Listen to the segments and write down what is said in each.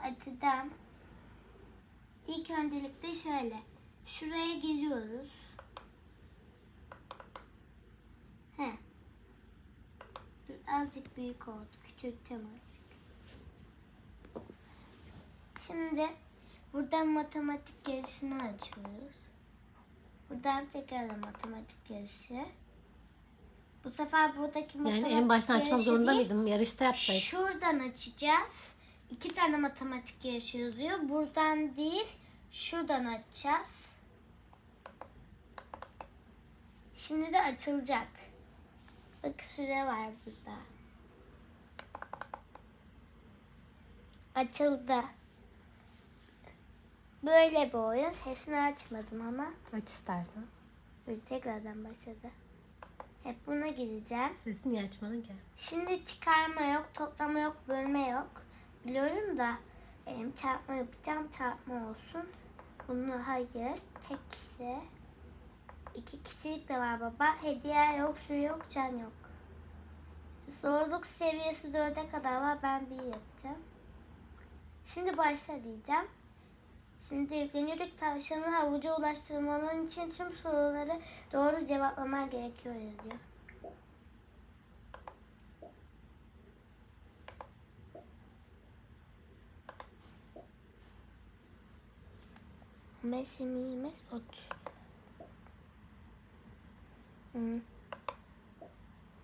açacağım. İlk öncelikle şöyle. Şuraya giriyoruz. He. Azıcık büyük oldu. Küçülteceğim azıcık. Şimdi buradan matematik yarışını açıyoruz. Buradan tekrar matematik yarışı. Bu sefer buradaki matematik Yani en baştan açmak zorunda değil, mıydım? Yarışta yapsaydım. Şuradan açacağız. İki tane matematik yarışı yazıyor. Buradan değil, şuradan açacağız. Şimdi de açılacak. Bak süre var burada. Açıldı. Böyle bir oyun. Sesini açmadım ama. Aç istersen. Dur tekrardan başladı. Hep buna gideceğim. Sesini niye açmadın ki? Şimdi çıkarma yok, toplama yok, bölme yok. Biliyorum da em, çarpma yapacağım, çarpma olsun. Bunu hayır, tek kişi. İki kişilik de var baba. Hediye yok, sürü yok, can yok. Zorluk seviyesi 4'e kadar var. Ben bir yapacağım. Şimdi başla diyeceğim. Şimdi yükleniyoruz. Tavşanı havuca ulaştırmanın için tüm soruları doğru cevaplaman gerekiyor yazıyor. Mesimiz ot. Hı.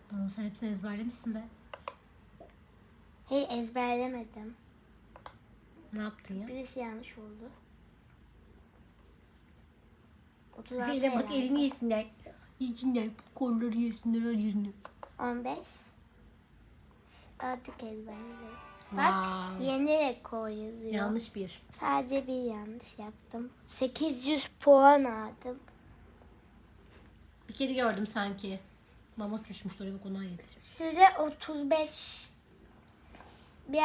Tamam sen hepsini ezberlemişsin be. Hey ezberlemedim. Ne yaptın ya? Birisi yanlış oldu. 36 Hele bak herhalde. elini yesinler. Yesinler. Kolları yesinler her yerini. 15. Artık ezberledim. Bak Wow. yeni rekor yazıyor. Yanlış bir. Sadece bir yanlış yaptım. 800 puan aldım. Bir kere gördüm sanki. Maması düşmüş oraya bak ona yetişir. Süre 35. Bir